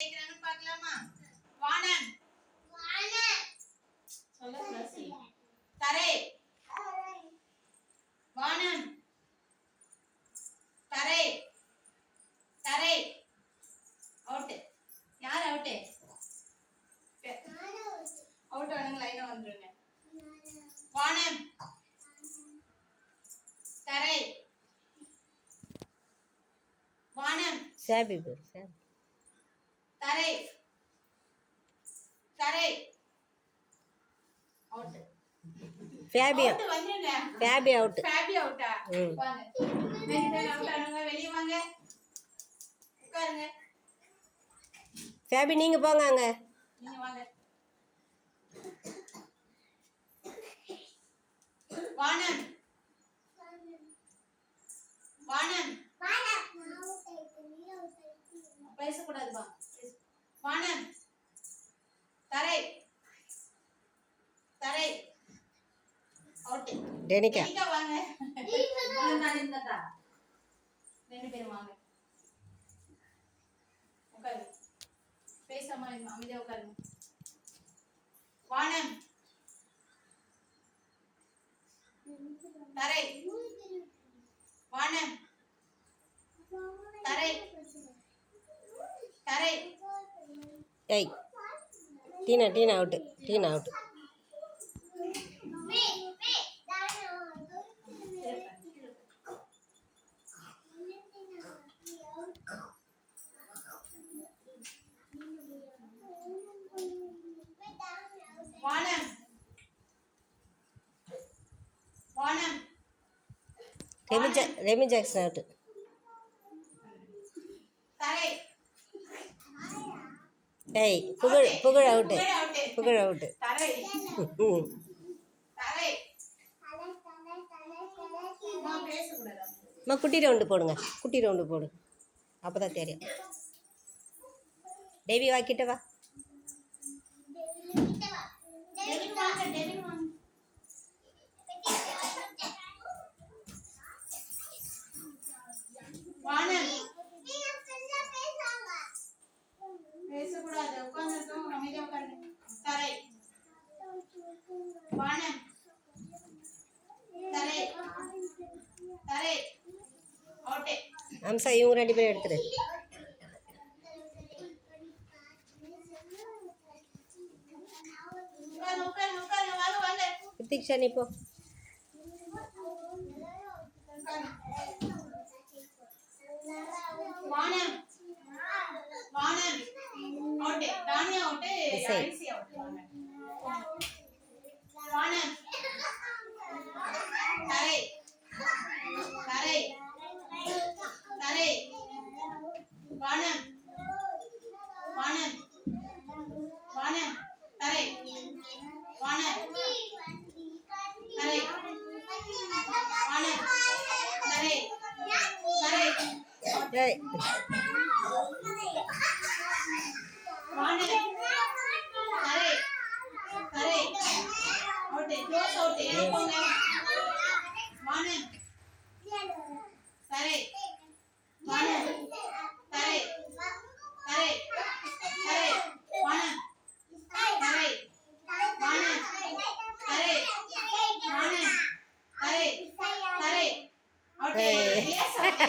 கேக்குறாங்கன்னு பார்க்கலாமா? சொல்ல தரை. தரை. அவுட்டு யார் அவுட்டு அவுட் ஆனுங்க லைனா வந்துருங்க. வானம் தரை. வானம் சாபி பேர் சாபி தரை வந்துருங்க. ஃபேபி அவுட் ஃபேபி அவுட்டா. வாங்க அவுட் ஆனுங்க வெளிய வாங்க. உட்காருங்க. ஃபேபி நீங்கள் போங்க அங்கே. நீங்க வாங்க. வானம் வானம் பேசக்கூடாதுப்பா பேச- வானம் தரை தரை அவுட் டெனிகா ரெண்டு பேரும் வாங்க. உட்காரு. பேசாம அமைதியா உட்காருங்க. வானம் தரை வானம் தரை தரை ஏய் Tina Tina out. Tina out வானம் வானம் ரெமி ஜா ரெமி ஜாக்சன் அவுட்டு ஏய் புகழ் புகழ் அவுட்டு புகழ் அவுட்டு அம்மா குட்டி ரவுண்டு போடுங்க. குட்டி ரவுண்டு போடு. அப்போ தான் தெரியும். தேவி வா கிட்ட வா. வானம். தரை தரை ஓட்டே. அம்சா இவங்க ரெண்டு பேரும் எடுத்துரு. கிருத்திக்ஷா நீ போ. வானம். வானம். அவுட்டு தானியா அவுட்டு இசை. வானம் வானம் வானம் தரை. வானம் தரை. வானம் தரை. தரை. வானம் தரை. தரை. அவுட் க்ளோஸ் அவுட் ஏன் போங்க. வானம் தரை.